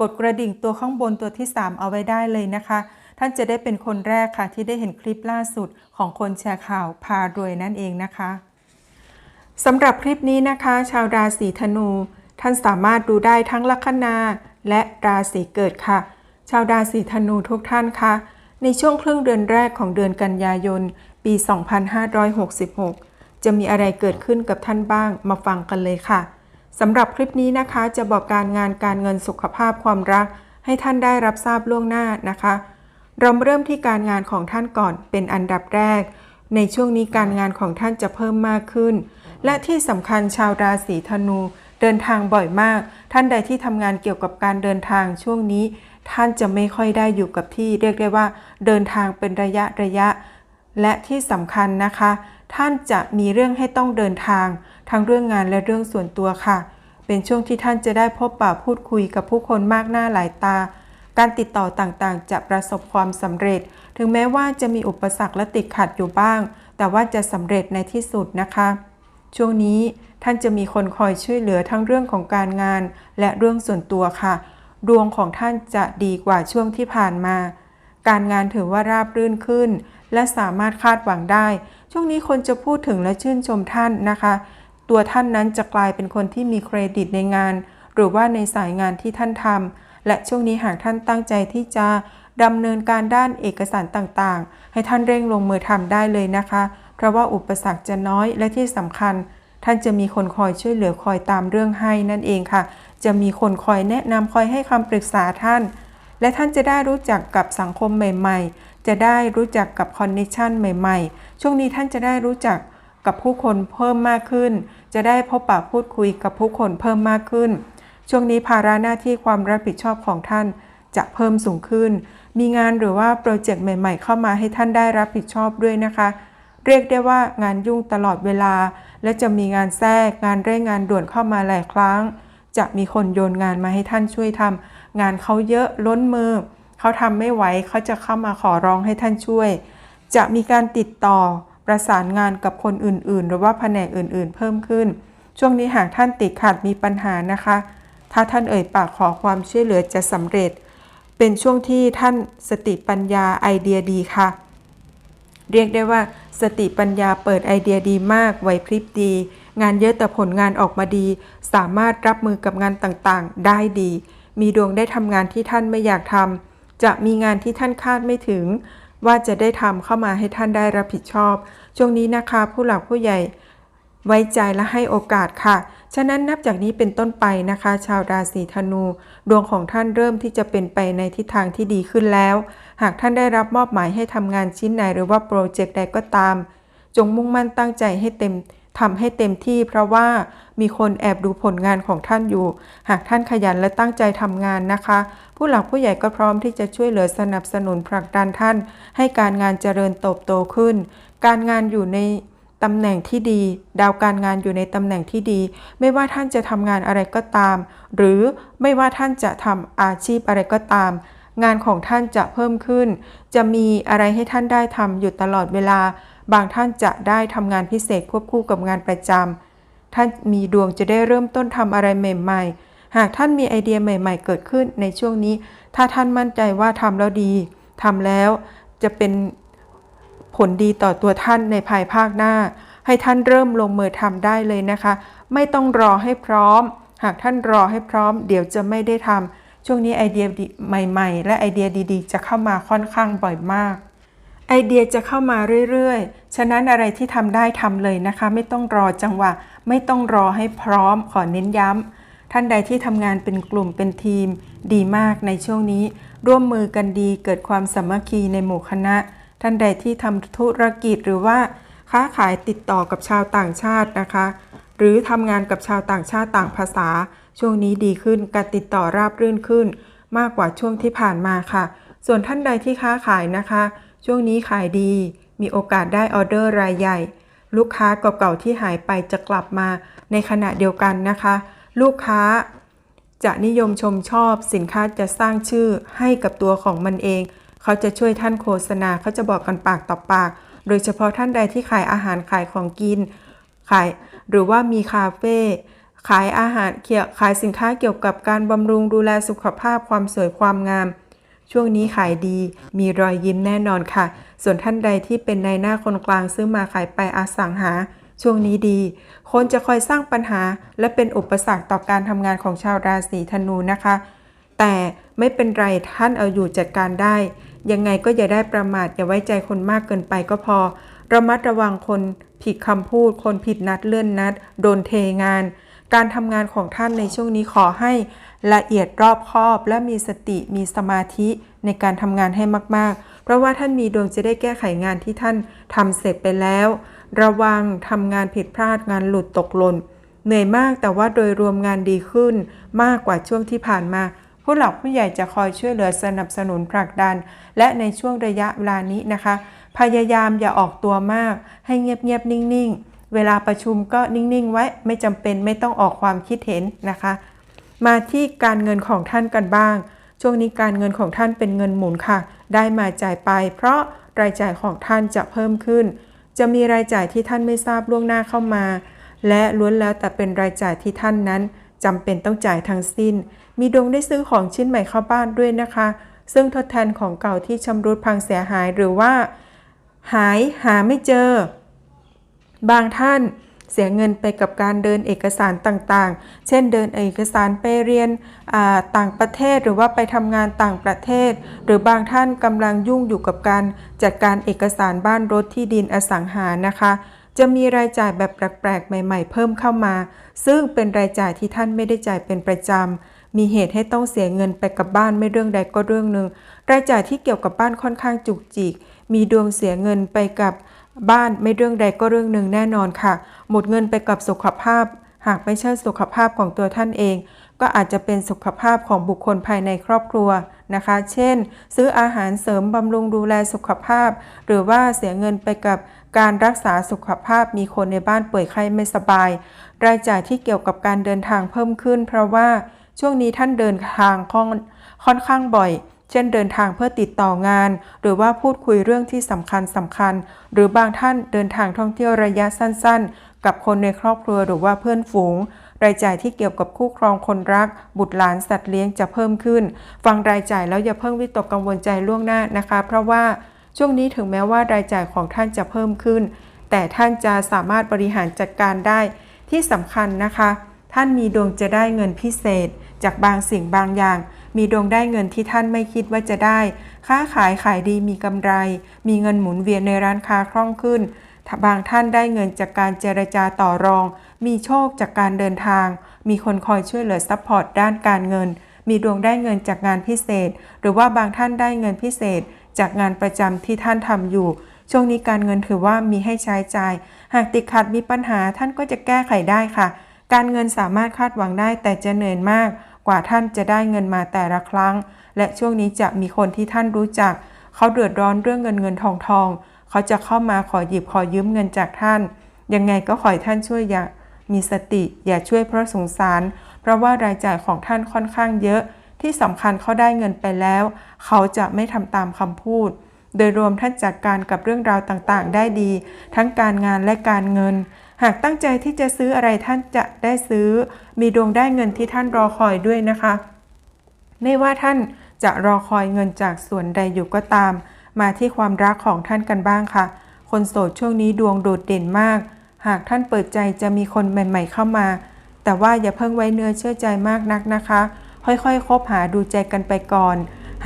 กดกระดิ่งตัวข้างบนตัวที่ 3 เอาไว้ได้เลยนะคะ ท่านจะได้เป็นคนแรกค่ะ ที่ได้เห็นคลิปล่าสุดของคนแชร์ข่าวพารวยนั่นเองนะคะสำหรับคลิปนี้นะคะ ชาวราศีธนู ท่านสามารถดูได้ทั้งลัคนาและราศีเกิดค่ะ ชาวราศีธนูทุกท่านคะในช่วงครึ่งเดือนแรกของเดือนกันยายน ปี 2566 จะมีอะไรเกิดขึ้นกับท่านบ้างมาฟังกันเลยค่ะ สำหรับคลิปนี้นะคะ จะบอกการงานการเงินสุขภาพความรัก ให้ท่านได้รับทราบล่วงหน้านะคะ เรามเริ่มที่การงานของท่านก่อนเป็นอันดับแรก ในช่วงนี้การงานของท่านจะเพิ่มมากขึ้น และที่สำคัญชาวราศีธนู เดินทางบ่อยมาก ท่านใดที่ทำงานเกี่ยวกับการเดินทางช่วงนี้ ท่านจะไม่ค่อยได้อยู่กับที่ เรียกได้ว่า เดินทางเป็นระยะระยะ และที่สำคัญนะคะ ท่านจะมีเรื่องให้ต้องเดินทาง ทั้งเรื่องงานและเรื่องส่วนตัวค่ะ เป็นช่วงที่ท่านจะได้พบปะพูดคุยกับผู้คนมากหน้าหลายตา การติดต่อต่างๆ จะประสบความสำเร็จ ถึงแม้ว่าจะมีอุปสรรคและติดขัดอยู่บ้าง แต่ว่าจะสำเร็จในที่สุดนะคะ ช่วงนี้ท่านจะมีคนคอยช่วยเหลือทั้งเรื่องของการงาน และเรื่องส่วนตัวค่ะ ดวงของท่านจะดีกว่าช่วงที่ผ่านมา การงานถือว่าราบรื่นขึ้น และสามารถคาดหวังได้ ช่วงนี้คนจะพูดถึงและชื่นชมท่านนะคะ ตัวท่านนั้นจะกลายเป็นคนที่มีเครดิตในงาน หรือว่าในสายงานที่ท่านทำและช่วงนี้หากท่านตั้งใจที่จะดำเนินการด้านเอกสารต่างๆ ให้ท่านเร่งลงมือทำได้เลยนะคะ เพราะว่าอุปสรรคจะน้อยและที่สำคัญ ท่านจะมีคนคอยช่วยเหลือคอยตามเรื่องให้นั่นเองค่ะ จะมีคนคอยแนะนำคอยให้คำปรึกษาท่าน และท่านจะได้รู้จักกับสังคมใหม่ ๆ จะได้รู้จักกับคอนเนคชันใหม่ ๆ ช่วงนี้ท่านจะได้รู้จักกับผู้คนเพิ่มมากขึ้น จะได้พบปะพูดคุยกับผู้คนเพิ่มมากขึ้น ช่วงนี้ภาระหน้าที่ความรับผิดชอบของท่านจะเพิ่มสูงขึ้น มีงานหรือว่าโปรเจกต์ใหม่ ๆ เข้ามาให้ท่านได้รับผิดชอบด้วยนะคะ เรียกได้ว่างานยุ่งตลอดเวลา และจะมีงานแทรกงานเร่งงานด่วนเข้ามาหลายครั้ง จะมีคนโยนงานมาให้ท่านช่วยทำงานเขาเยอะล้นมือ เขาทำไม่ไหวเขาจะเข้ามาขอร้องให้ท่านช่วย จะมีการติดต่อประสานงานกับคนอื่น ๆ หรือว่าแผนกอื่น ๆ เพิ่มขึ้น ช่วงนี้หากท่านติดขัดมีปัญหานะคะ ถ้าท่านเอ่ยปากขอความช่วยเหลือจะสำเร็จ เป็นช่วงที่ท่านสติปัญญาไอเดียดีค่ะ เรียกได้ว่า สติปัญญาเปิดไอเดียดีมากไหวพริบดี งานเยอะแต่ผลงานออกมาดี สามารถรับมือกับงานต่างๆ ได้ดี มีดวงได้ทำงานที่ท่านไม่อยากทำ จะมีงานที่ท่านคาดไม่ถึง ว่าจะได้ทำเข้ามาให้ท่านได้รับผิดชอบ ช่วงนี้นะคะผู้หลักผู้ใหญ่ไว้ใจและให้โอกาสค่ะ ฉะนั้นนับจากนี้เป็นต้นไปนะคะ ชาวราศีธนู ดวงของท่านเริ่มที่จะเป็นไปในทิศทางที่ดีขึ้นแล้ว หากท่านได้รับมอบหมายให้ทำงานชิ้นไหนหรือว่าโปรเจกต์ใดก็ตาม จงมุ่งมั่นตั้งใจให้เต็ม ทำให้เต็มที่เพราะว่ามีคนแอบดูผลงานของท่านอยู่ หากท่านขยันและตั้งใจทำงานนะคะ ผู้หลักผู้ใหญ่ก็พร้อมที่จะช่วยเหลือสนับสนุนผลักดันท่าน ให้การงานเจริญเติบโตขึ้น การงานอยู่ในตำแหน่งที่ดี ดาวการงานอยู่ในตำแหน่งที่ดี ไม่ว่าท่านจะทำงานอะไรก็ตาม หรือไม่ว่าท่านจะทำอาชีพอะไรก็ตาม งานของท่านจะเพิ่มขึ้น จะมีอะไรให้ท่านได้ทำอยู่ตลอดเวลา บางท่านจะได้ทำงานพิเศษควบคู่กับงานประจำท่านมีดวงจะได้เริ่มต้นทำอะไรใหม่ ๆ หากท่านมีไอเดียใหม่ ๆ เกิดขึ้นในช่วงนี้ ถ้าท่านมั่นใจว่าทำแล้วดีทำแล้วจะเป็นผลดีต่อตัวท่านในภายภาคหน้า ให้ท่านเริ่มลงมือทำได้เลยนะคะ ไม่ต้องรอให้พร้อม หากท่านรอให้พร้อม เดี๋ยวจะไม่ได้ทำช่วงนี้ไอเดียใหม่ ๆ และไอเดียดีๆ จะเข้ามาค่อนข้างบ่อยมาก ไอเดียจะเข้ามาเรื่อยๆ ฉะนั้นอะไรที่ทำได้ทำเลยนะคะ ไม่ต้องรอจังหวะ ไม่ต้องรอให้พร้อมขอเน้นย้ำท่านใดที่ทำงานเป็นกลุ่มเป็นทีม ดีมากในช่วงนี้ ร่วมมือกันดีเกิดความสามัคคีในหมู่คณะ ท่านใดที่ทำธุรกิจหรือว่าค้าขายติดต่อกับชาวต่างชาตินะคะ หรือทำงานกับชาวต่างชาติต่างภาษา ช่วงนี้ดีขึ้นการติดต่อราบรื่นขึ้น มากกว่าช่วงที่ผ่านมาค่ะ ส่วนท่านใดที่ค้าขายนะคะ ช่วงนี้ขายดี มีโอกาสได้ออเดอร์รายใหญ่ ลูกค้าเก่าๆที่หายไปจะกลับมาในขณะเดียวกันนะคะ ลูกค้าจะนิยมชมชอบสินค้าจะสร้างชื่อให้กับตัวของมันเอง เขาจะช่วยท่านโฆษณาเขาจะบอกกันปากต่อปาก โดยเฉพาะท่านใดที่ขายอาหารขายของกิน ขายหรือว่ามีคาเฟ่ขายอาหารเกี่ยวขายสินค้าเกี่ยวกับการบำรุงดูแลสุขภาพความสวยความงาม ช่วงนี้ขายดี มีรอยยิ้มแน่นอนค่ะ ส่วนท่านใดที่เป็นในายหน้าคนกลางซื้อมาขายไปอสังหา ช่วงนี้ดี คนจะคอยสร้างปัญหา และเป็นอุปสรรคต่อการทำงานของชาวราศีธนูนะคะ แต่ไม่เป็นไรท่านเอาอยู่จัดการได้ ยังไงก็อย่าได้ประมาทอย่าไว้ใจคนมากเกินไปก็พอระมัดระวังคนผิดคำพูด คนผิดนัดเลื่อนนัด โดนเทงาน การทำงานของท่านในช่วงนี้ขอให้ละเอียดรอบคอบ และมีสติมีสมาธิในการทำงานให้มาก ๆ เพราะว่าท่านมีดวงจะได้แก้ไขงานที่ท่านทำเสร็จไปแล้ว ระวังทำงานผิดพลาดงานหลุดตกหล่นเหนื่อยมากแต่ว่าโดยรวมงานดีขึ้นมากกว่าช่วงที่ผ่านมา ผู้หลักผู้ใหญ่จะคอยช่วยเหลือสนับสนุนผลักดัน และในช่วงระยะเวลานี้นะคะ พยายามอย่าออกตัวมาก ให้เงียบๆนิ่งๆ เวลาประชุมก็นิ่ง ๆ ไว้ไม่จำเป็นไม่ต้องออกความคิดเห็นนะคะ มาที่การเงินของท่านกันบ้าง ช่วงนี้การเงินของท่านเป็นเงินหมุนค่ะ ได้มาจ่ายไป เพราะรายจ่ายของท่านจะเพิ่มขึ้น จะมีรายจ่ายที่ท่านไม่ทราบล่วงหน้าเข้ามา และล้วนแล้วแต่เป็นรายจ่ายที่ท่านนั้นจำเป็นต้องจ่ายทั้งสิ้น มีดวงได้ซื้อของชิ้นใหม่เข้าบ้านด้วยนะคะ ซึ่งทดแทนของเก่าที่ชำรุดพังเสียหายหรือว่า หายหาไม่เจอ บางท่านเสียเงินไปกับการเดินเอกสารต่างๆ เช่นเดินเอกสารไปเรียนต่างประเทศหรือว่าไปทำงานต่างประเทศ หรือบางท่านกำลังยุ่งอยู่กับการจัดการเอกสารบ้านรถที่ดินอสังหานะคะ จะมีรายจ่ายแบบแปลกๆ ใหม่ ๆ เพิ่มเข้ามา ซึ่งเป็นรายจ่ายที่ท่านไม่ได้จ่ายเป็นประจำ มีเหตุให้ต้องเสียเงินไปกับบ้านไม่เรื่องใดก็เรื่องหนึ่ง รายจ่ายที่เกี่ยวกับบ้านค่อนข้างจุกจิก มีดวงเสียเงินไปกับ บ้านไม่เรื่องใดก็เรื่องหนึ่งแน่นอนค่ะ หมดเงินไปกับสุขภาพ หากไม่ใช่สุขภาพของตัวท่านเอง ก็อาจจะเป็นสุขภาพของบุคคลภายในครอบครัวนะคะ เช่น ซื้ออาหารเสริมบำรุงดูแลสุขภาพ หรือว่าเสียเงินไปกับการรักษาสุขภาพมีคนในบ้านป่วยไข้ไม่สบาย รายจ่ายที่เกี่ยวกับการเดินทางเพิ่มขึ้น เพราะว่าช่วงนี้ท่านเดินทางค่อนข้างบ่อย เช่นเดินทางเพื่อติดต่องาน หรือว่าพูดคุยเรื่องที่สำคัญสำคัญ หรือบางท่านเดินทางท่องเที่ยวระยะสั้น ๆ กับคนในครอบครัวหรือว่าเพื่อนฝูง รายจ่ายที่เกี่ยวกับคู่ครองคนรัก บุตรหลานสัตว์เลี้ยงจะเพิ่มขึ้น ฟังรายจ่ายแล้วอย่าเพิ่งวิตกกังวลใจล่วงหน้านะคะ เพราะว่าช่วงนี้ถึงแม้ว่ารายจ่ายของท่านจะเพิ่มขึ้น แต่ท่านจะสามารถบริหารจัดการได้ที่สำคัญนะคะ ท่านมีดวงจะได้เงินพิเศษ จากบางสิ่งบางอย่าง มีดวงได้เงินที่ท่านไม่คิดว่าจะได้ ค้าขายขายดีมีกำไร มีเงินหมุนเวียนในร้านค้าคล่องขึ้น บางท่านได้เงินจากการเจรจาต่อรอง มีโชคจากการเดินทาง มีคนคอยช่วยเหลือซัพพอร์ตด้านการเงิน มีดวงได้เงินจากงานพิเศษ หรือว่าบางท่านได้เงินพิเศษ จากงานประจำที่ท่านทำอยู่ช่วงนี้การเงินถือว่ามีให้ใช้จ่าย หากติดขัดมีปัญหาท่านก็จะแก้ไขได้ค่ะ การเงินสามารถคาดหวังได้แต่จะเหนื่อยมาก กว่าท่านจะได้เงินมาแต่ละครั้ง และช่วงนี้จะมีคนที่ท่านรู้จัก เขาเดือดร้อนเรื่องเงินเงินทองทอง เขาจะเข้ามาขอหยิบขอยืมเงินจากท่าน ยังไงก็ขอให้ท่านช่วยอย่ามีสติ อย่าช่วยเพราะสงสาร เพราะว่ารายจ่ายของท่านค่อนข้างเยอะ ที่สำคัญเขาได้เงินไปแล้ว เขาจะไม่ทำตามคำพูด โดยรวมท่านจัดการกับเรื่องราวต่างๆ ได้ดี ทั้งการงานและการเงิน หากตั้งใจที่จะซื้ออะไรท่านจะได้ซื้อ มีดวงได้เงินที่ท่านรอคอยด้วยนะคะ ไม่ว่าท่านจะรอคอยเงินจากส่วนใดอยู่ก็ตาม มาที่ความรักของท่านกันบ้างค่ะ คนโสดช่วงนี้ดวงโดดเด่นมาก หากท่านเปิดใจจะมีคนใหม่ ๆ เข้ามา แต่ว่าอย่าเพิ่งไว้เนื้อเชื่อใจมากนักนะคะ ค่อยๆ คบหาดูใจกันไปก่อน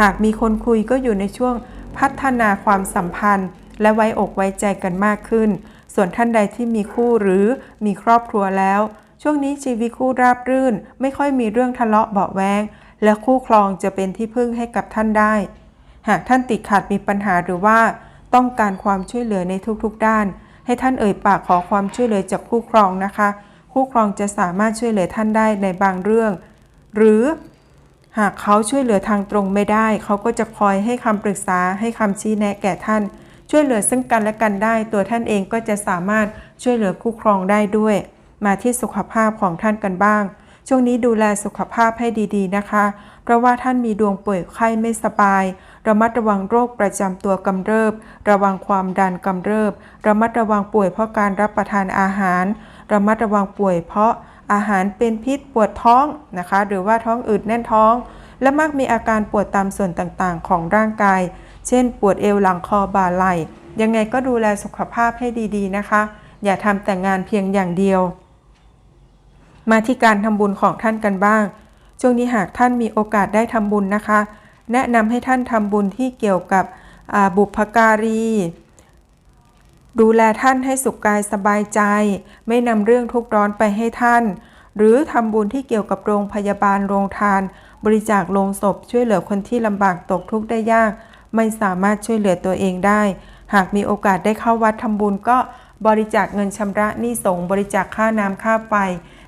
หากมีคนคุยก็อยู่ในช่วงพัฒนาความสัมพันธ์ และไว้อกไว้ใจกันมากขึ้น ส่วนท่านใดที่มีคู่หรือมีครอบครัวแล้ว ช่วงนี้ชีวิตคู่ราบรื่น ไม่ค่อยมีเรื่องทะเลาะเบาแวงและคู่ครองจะเป็นที่พึ่งให้กับท่านได้ หากท่านติดขัดมีปัญหาหรือว่า ต้องการความช่วยเหลือในทุกๆ ด้าน ให้ท่านเอ่ยปากขอความช่วยเหลือจากคู่ครองนะคะ คู่ครองจะสามารถช่วยเหลือท่านได้ในบางเรื่อง หรือหากเขาช่วยเหลือทางตรงไม่ได้ เขาก็จะคอยให้คำปรึกษาให้คำชี้แนะแก่ท่าน ช่วยเหลือซึ่งกันและกันได้ ตัวท่านเองก็จะสามารถช่วยเหลือคู่ครองได้ด้วย มาที่สุขภาพของท่านกันบ้าง ช่วงนี้ดูแลสุขภาพให้ดีๆนะคะ เพราะว่าท่านมีดวงป่วยไข้ไม่สบาย ระมัดระวังโรคประจำตัวกำเริบ ระวังความดันกำเริบ ระมัดระวังป่วยเพราะการรับประทานอาหาร ระมัดระวังป่วยเพราะอาหารเป็นพิษปวดท้องนะคะ หรือว่าท้องอืดแน่นท้อง และมักมีอาการปวดตามส่วนต่างๆ ของร่างกาย เช่น ปวดเอวหลังคอบ่าไหล่ยังไงก็ดูแลสุขภาพให้ดีๆนะคะ อย่าทำแต่งานเพียงอย่างเดียว มาที่การทำบุญของท่านกันบ้าง ช่วงนี้หากท่านมีโอกาสได้ทำบุญนะคะ แนะนำให้ท่านทำบุญที่เกี่ยวกับบุพการี ดูแลท่านให้สุขกายสบายใจ ไม่นำเรื่องทุกข์ร้อนไปให้ท่าน หรือทำบุญที่เกี่ยวกับโรงพยาบาลโรงทาน บริจาคโลงศพช่วยเหลือคนที่ลำบากตกทุกข์ได้ยาก ไม่สามารถช่วยเหลือตัวเองได้ หากมีโอกาสได้เข้าวัดทำบุญก็บริจาคเงินชำระหนี้สงบริจาคค่าน้ำค่าไฟ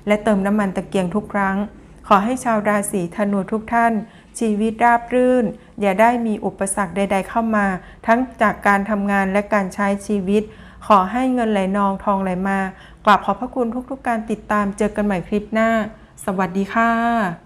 และเติมน้ำมันตะเกียงทุกครั้ง ขอให้ชาวราศีธนูทุกท่าน ชีวิตราบรื่น อย่าได้มีอุปสรรคใด ๆ เข้ามา ทั้งจากการทำงานและการใช้ชีวิต ขอให้เงินไหลนองทองไหลมากราบขอบพระคุณทุกๆการติดตามเจอกันใหม่คลิปหน้า สวัสดีค่ะ